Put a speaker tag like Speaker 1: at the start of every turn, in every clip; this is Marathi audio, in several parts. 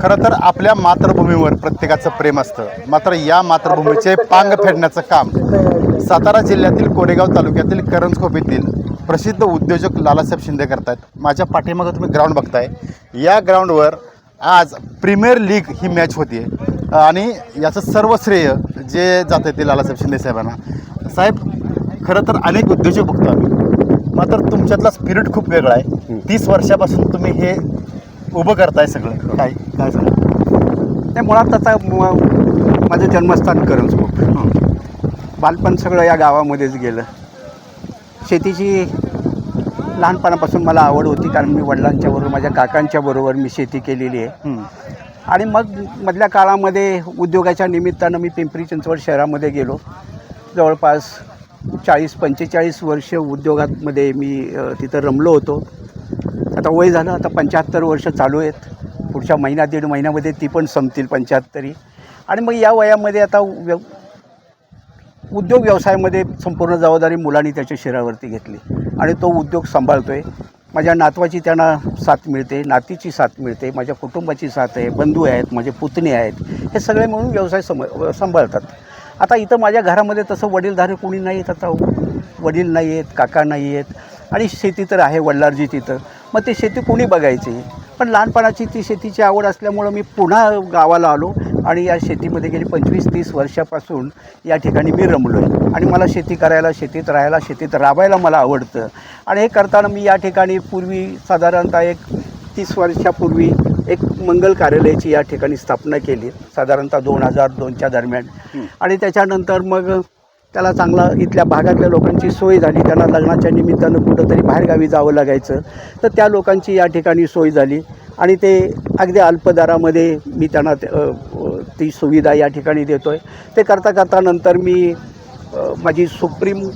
Speaker 1: खरं तर आपल्या मातृभूमीवर प्रत्येकाचं प्रेम असतं. मात्र या मातृभूमीचे पांग फेडण्याचं काम सातारा जिल्ह्यातील कोरेगाव तालुक्यातील करंजखोप येथील प्रसिद्ध उद्योजक लालासाहेब शिंदे करतायत. माझ्या पाठीमागं तुम्ही ग्राउंड बघताय. या ग्राउंडवर आज प्रीमियर लीग ही मॅच होती आणि याचं सर्व श्रेय जे जातं ते लालासाहेब शिंदे साहेबांना. साहेब खरं तर अनेक उद्योजक बघतो आम्ही मात्र तुमच्यातला स्पिरिट खूप वेगळा आहे. तीस वर्षापासून तुम्ही हे उभं करताय सगळं. काय काय सांगा
Speaker 2: ते मुळात आता म- माझं जन्मस्थान करंजकोट बालपण सगळं या गावामध्येच गेलं. शेतीची लहानपणापासून मला आवड होती कारण मी वडिलांच्या बरोबर माझ्या काकांच्या बरोबर मी शेती केलेली आहे.
Speaker 1: हं.
Speaker 2: आणि मग मधल्या काळामध्ये उद्योगाच्या निमित्तानं मी पिंपरी चिंचवड शहरामध्ये गेलो. जवळपास चाळीस पंचेचाळीस वर्ष उद्योगामध्ये मी अ, तिथं रमलो होतो. आता वय झालं आता पंच्याहत्तर वर्ष चालू आहेत. पुढच्या महिना दीड महिन्यामध्ये ती पण संपतील पंच्याहत्तरी. आणि मग या वयामध्ये आता व्यव उद्योग व्यवसायामध्ये संपूर्ण जबाबदारी मुलांनी त्याच्या शिरावरती घेतली. आणि तो उद्योग सांभाळतो आहे माझ्या नातवाची त्यांना साथ मिळते नातीची साथ मिळते माझ्या कुटुंबाची साथ आहे बंधू आहेत माझे पुतणे आहेत. हे सगळे म्हणून व्यवसाय सम सांभाळतात. आता इथं माझ्या घरामध्ये तसं वडीलधारे कोणी नाही आहेत आता. वडील नाही आहेत काका नाही आहेत आणि शेती तर आहे वडिलारजी तिथं मग ते शेती कोणी बघायची? पण लहानपणाची ती शेतीची आवड असल्यामुळं मी पुन्हा गावाला आलो आणि या शेतीमध्ये गेली पंचवीस तीस वर्षापासून या ठिकाणी मी रमलो आहे आणि मला शेती करायला शेतीत राहायला शेतीत राबायला मला आवडतं. आणि हे करताना मी या ठिकाणी पूर्वी साधारणतः एक तीस वर्षापूर्वी एक मंगल कार्यालयाची या ठिकाणी स्थापना केली. साधारणतः दोन हजार दोनच्या दरम्यान. आणि त्याच्यानंतर मग त्याला चांगला इथल्या भागातल्या लोकांची सोय झाली. त्यांना लग्नाच्या निमित्तानं कुठंतरी बाहेरगावी जावं लागायचं. तर त्या लोकांची या ठिकाणी सोय झाली. आणि ते अगदी अल्प दरामध्ये मी त्यांना ते, सुविधा या ठिकाणी देतो आहे ते करता करता नंतर मी माझी सुप्रीम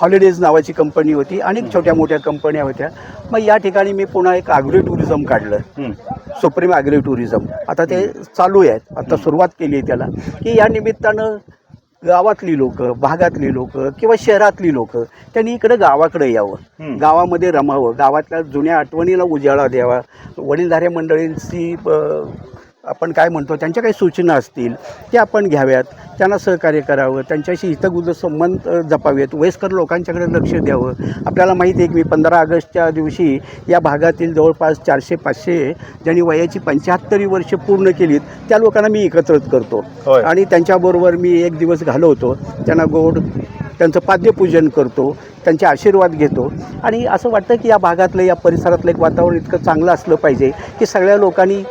Speaker 2: हॉलिडेज नावाची कंपनी होती अनेक छोट्या मोठ्या कंपन्या होत्या. मग या ठिकाणी मी पुन्हा एक ॲग्रो टुरिझम काढलं. Supreme agri tourism. आता ते चालू आहेत. आता सुरुवात केली आहे त्याला. की या निमित्तानं गावातली लोक भागातली लोक किंवा शहरातली लोक त्यांनी इकडं गावाकडे यावं. गावामध्ये रमावं. गावातल्या जुन्या आठवणीला उजाळा द्यावा. वडीलधारे मंडळींची आपण काय म्हणतो त्यांच्या काही सूचना असतील त्या आपण घ्याव्यात. त्यांना सहकार्य करावं. त्यांच्याशी हितगुज संबंध जपावेत. वयस्कर लोकांच्याकडे लक्ष द्यावं. आपल्याला माहिती आहे की मी पंधरा ऑगस्टच्या दिवशी या भागातील जवळपास चारशे पाचशे ज्यांनी वयाची पंच्याहत्तरी वर्ष पूर्ण केलीत त्या लोकांना मी एकत्रित करतो. आणि त्यांच्याबरोबर मी एक दिवस घालवतो. त्यांना गोड त्यांचं पाद्यपूजन करतो. त्यांचे आशीर्वाद घेतो. आणि असं वाटतं की या भागातलं या परिसरातलं एक वातावरण इतकं चांगलं असलं पाहिजे की सगळ्या लोकांनी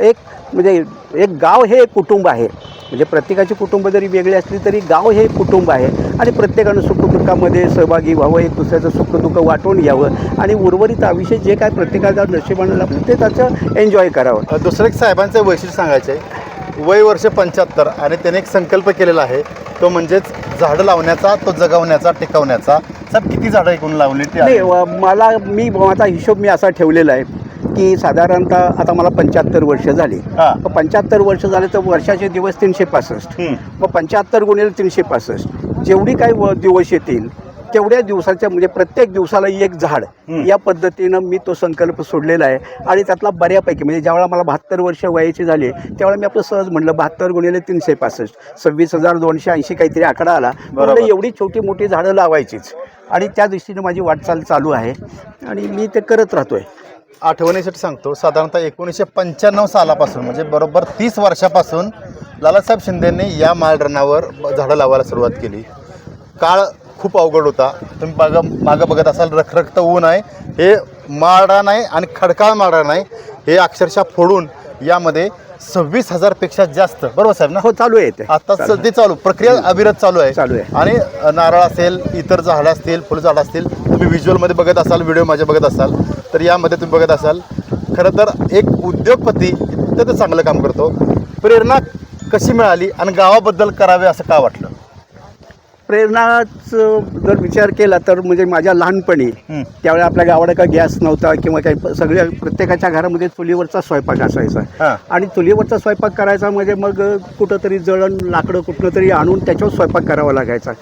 Speaker 2: एक म्हणजे एक गाव हे एक कुटुंब आहे. म्हणजे प्रत्येकाची कुटुंब जरी वेगळी असली तरी गाव हे कुटुंब आहे. आणि प्रत्येकानं सुखदुःखामध्ये सहभागी व्हावं एक दुसऱ्याचं सुखदुःख वाटून घ्यावं आणि उर्वरित आयुष्य जे काय प्रत्येकाच्या नशिबानं लागलं ते त्याचं एन्जॉय करावं.
Speaker 1: दुसरं एक साहेबांचं वैशिष्ट्य सांगायचं आहे वय वर्ष पंच्याहत्तर आणि त्याने एक संकल्प केलेला आहे. तो म्हणजेच झाडं लावण्याचा तो जगवण्याचा टिकवण्याचा. साहेब किती झाडं एकूण लावली ती
Speaker 2: नाही व- मला मी माझा हिशोब मी असा ठेवलेला आहे की साधारणतः आता मला पंच्याहत्तर वर्ष झाली
Speaker 1: हा.
Speaker 2: पंच्याहत्तर वर्ष झाले तर वर्षाचे दिवस तीनशे पासष्ट
Speaker 1: हं.
Speaker 2: मग पंच्याहत्तर गुणिले तीनशे पासष्ट जेवढी काही व- दिवस येतील तेवढ्या दिवसाच्या म्हणजे प्रत्येक दिवसाला एक झाड. या पद्धतीनं मी तो संकल्प सोडलेला आहे. आणि त्यातला बऱ्यापैकी म्हणजे ज्यावेळेला मला बहात्तर वर्ष वयाची झाली त्यावेळेला मी आपलं सहज म्हटलं बहात्तर गुणिले तीनशे पासष्ट. सव्वीस हजार दोनशे ऐंशी काहीतरी आकडा आला. म्हणलं एवढी छोटी मोठी झाडं लावायचीच. आणि त्या दृष्टीने माझी वाटचाल चालू आहे. आणि मी ते करत राहतोय.
Speaker 1: आठवणीसाठी सांगतो साधारणतः एकोणीसशे पंच्याण्णव सालापासून म्हणजे बरोबर तीस वर्षापासून लालासाहेब शिंदेंनी या माळरणावर झाडं लावायला सुरुवात केली. काळ खूप अवघड होता. तुम्ही बघा मागं बघत असाल रखरखत ऊन आहे. हे माळरान आहे आणि खडकाळ माळरान आहे हे अक्षरशः फोडून यामध्ये सव्वीस हजारपेक्षा जास्त. बरोबर साहेब ना?
Speaker 2: हो चालू आहे ते.
Speaker 1: आता. सध्या चालू प्रक्रिया अविरत चालू आहे.
Speaker 2: चालू आहे.
Speaker 1: आणि नारळ असेल इतर झाडं असतील फुलझाडं असतील तुम्ही व्हिज्युअलमध्ये बघत असाल व्हिडिओ माझ्या बघत असाल तर यामध्ये तुम्ही बघत असाल खरं तर एक उद्योगपती इतकं चांगलं काम करतो. प्रेरणा कशी मिळाली आणि गावाबद्दल करावे असं का वाटलं?
Speaker 2: प्रेरणाच जर विचार केला तर म्हणजे माझ्या लहानपणी. त्यावेळेला आपल्या गावाला काही गॅस नव्हता किंवा काही सगळ्या प्रत्येकाच्या घरामध्ये चुलीवरचा स्वयंपाक असायचा. आणि चुलीवरचा स्वयंपाक करायचा म्हणजे मग कुठंतरी जळण लाकडं कुठनं तरी आणून त्याच्यावर स्वयंपाक करावा लागायचा.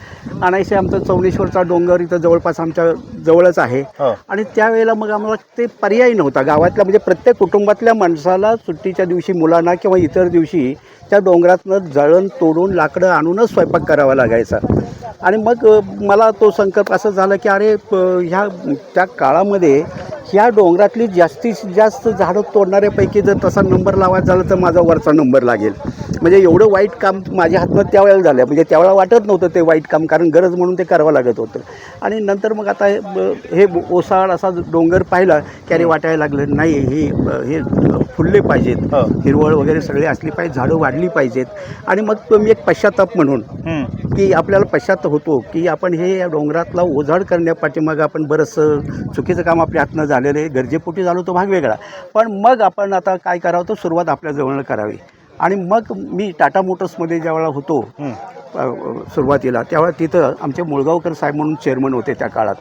Speaker 2: आणायचे आमचं चौनेश्वरचा डोंगर इथं जवळपास आमच्या जवळच आहे. आणि त्यावेळेला मग आम्हाला ते पर्याय नव्हता. गावातल्या म्हणजे प्रत्येक कुटुंबातल्या माणसाला सुट्टीच्या दिवशी मुलांना किंवा इतर दिवशी त्या डोंगरातनं जळण तोडून लाकडं आणूनच स्वयंपाक करावा लागायचा. आणि मग मला तो संकल्प असं झाला की अरे प- ह्या त्या काळामध्ये ह्या डोंगरातली जास्तीत जास्त झाडं तोडणाऱ्यापैकी जर तसा नंबर लावायचा झाला तर माझा वरचा नंबर लागेल. म्हणजे एवढं वाईट काम माझ्या हातनं त्यावेळेला झालं. म्हणजे त्यावेळेला वाटत नव्हतं ते वाईट काम कारण गरज म्हणून ते करावं लागत होतं. आणि नंतर मग आता हे ओसाड असा डोंगर पाहिला की अरे वाटायला लागलं नाही हे हे फुलले पाहिजेत.
Speaker 1: हो.
Speaker 2: हिरवळ वगैरे सगळे असली पाहिजे झाडं वाढली पाहिजेत. आणि मग तो मी एक पश्चाताप म्हणून. की आपल्याला पश्चाताप होतो की आपण हे या डोंगरातला ओझाड करण्यापाठीमागं आपण बरंचसं चुकीचं काम आपल्या हातनं झालेलं आहे गरजेपोटी झालो तो भाग वेगळा. पण मग आपण आता काय करावं तर सुरुवात आपल्या जवळनं करावी. आणि मग मी टाटा मोटर्समध्ये ज्यावेळेला होतो सुरुवातीला त्यावेळेला तिथं आमचे मुळगावकर साहेब म्हणून चेअरमन होते त्या काळात.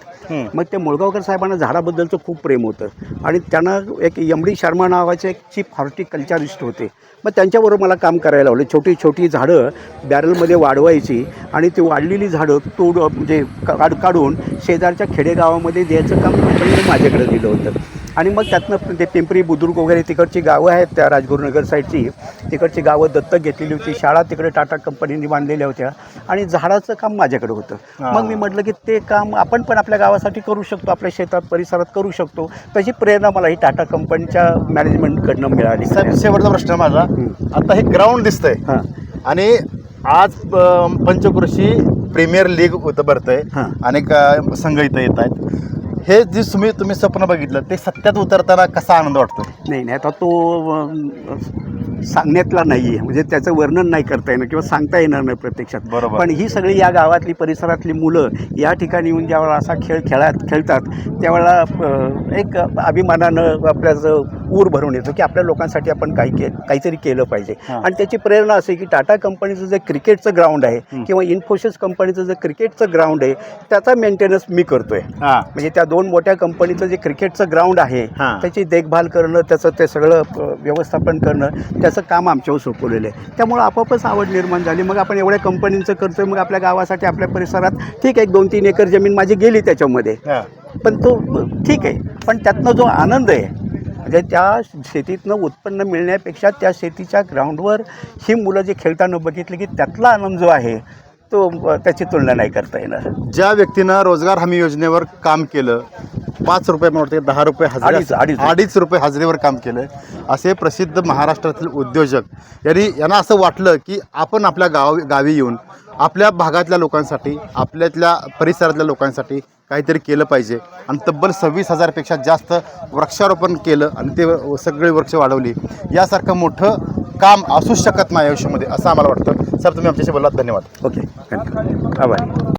Speaker 2: मग ते मुळगावकर साहेबांना झाडाबद्दलचं खूप प्रेम होतं. आणि त्यांना एक एम डी शर्मा नावाचे एक चीफ हॉर्टिकल्चरिस्ट होते. मग त्यांच्याबरोबर मला काम करायला लावलं. छोटी छोटी झाडं बॅरलमध्ये वाढवायची आणि ती वाढलेली झाडं तोड म्हणजे काढ काढून शेजारच्या खेडेगावामध्ये द्यायचं काम माझ्याकडे दिलं होतं. आणि मग त्यातनं ते पिंपरी बुद्रुक वगैरे तिकडची गावं आहेत त्या राजगुरुनगर साईडची. तिकडची गावं दत्तक घेतलेली होती शाळा तिकडे टाटा कंपनीने बांधलेल्या होत्या आणि झाडाचं काम माझ्याकडे होतं. मग मी म्हटलं की ते काम आपण पण आपल्या गावासाठी करू शकतो आपल्या शेतात परिसरात करू शकतो. त्याची प्रेरणा मला ही टाटा कंपनीच्या मॅनेजमेंटकडनं मिळाली.
Speaker 1: साहेब शेवटचा प्रश्न माझा. आता हे ग्राउंड दिसतंय.
Speaker 2: हां.
Speaker 1: आणि आज पंचकृषी प्रीमियर लीग होतं भरतंय.
Speaker 2: हां.
Speaker 1: अनेक संघ इथं येत आहेत. हे जे तुम्ही तुम्ही स्वप्न बघितलं ते सत्यात उतरताना कसा आनंद वाटतो
Speaker 2: नाही नाही आता तो अं, सांगण्यातला नाही आहे म्हणजे त्याचं वर्णन नाही करता येणार किंवा सांगता येणार नाही प्रत्यक्षात
Speaker 1: बरोबर.
Speaker 2: पण ही सगळी या गावातली परिसरातली मुलं या ठिकाणी येऊन ज्यावेळेला असा खेळ खेळात खेळतात त्यावेळेला अं, एक अभिमानानं आपल्याचं ऊर भरून येतो की आपल्या लोकांसाठी आपण काही के काहीतरी केलं पाहिजे
Speaker 1: हां.
Speaker 2: आणि त्याची प्रेरणा असे की टाटा कंपनीचं जे क्रिकेटचं ग्राउंड आहे
Speaker 1: हं.
Speaker 2: किंवा इन्फोसिस कंपनीचं जे क्रिकेटचं ग्राउंड आहे त्याचा मेंटेनन्स मी करतोय
Speaker 1: हां
Speaker 2: म्हणजे त्या दोन मोठ्या कंपनीचं जे क्रिकेटचं ग्राउंड आहे. त्याची देखभाल करणं त्याचं ते सगळं व्यवस्थापन करणं त्याचं काम आमच्यावर सोपवलेलं आहे. त्यामुळं आपोआपच आवड निर्माण झाली. मग आपण एवढ्या कंपनींचं करतोय मग आपल्या गावासाठी आपल्या परिसरात ठीक आहे एक दोन तीन एकर जमीन माझी गेली त्याच्यामध्ये. पण तो ठीक आहे पण त्यातनं जो आनंद आहे म्हणजे त्या शेतीतनं उत्पन्न मिळण्यापेक्षा त्या शेतीच्या ग्राउंडवर ही मुलं जे खेळताना बघितले की त्यातला आनंद जो आहे तो त्याची तुलना नाही करता येणार
Speaker 1: ज्या व्यक्तीनं रोजगार हमी योजनेवर काम केलं पाच रुपये वाटतं दहा रुपये
Speaker 2: अडीच-
Speaker 1: हजेरी
Speaker 2: अडीच.
Speaker 1: अडीच रुपये हजेरीवर काम केलं असे प्रसिद्ध महाराष्ट्रातील उद्योजक यांनी यांना असं वाटलं की आपण आपल्या गाव गावी येऊन आपल्या भागातल्या लोकांसाठी आपल्यातल्या परिसरातल्या लोकांसाठी काहीतरी केलं पाहिजे. आणि तब्बल सव्वीस हजारपेक्षा जास्त वृक्षारोपण केलं आणि ते सगळे वृक्ष वाढवली. यासारखं मोठं काम असूच शकत नाही आयुष्यामध्ये असं आम्हाला वाटतं. सर तुम्ही आमच्याशी बोललात. धन्यवाद.
Speaker 2: ओके. थँक्यू. बाय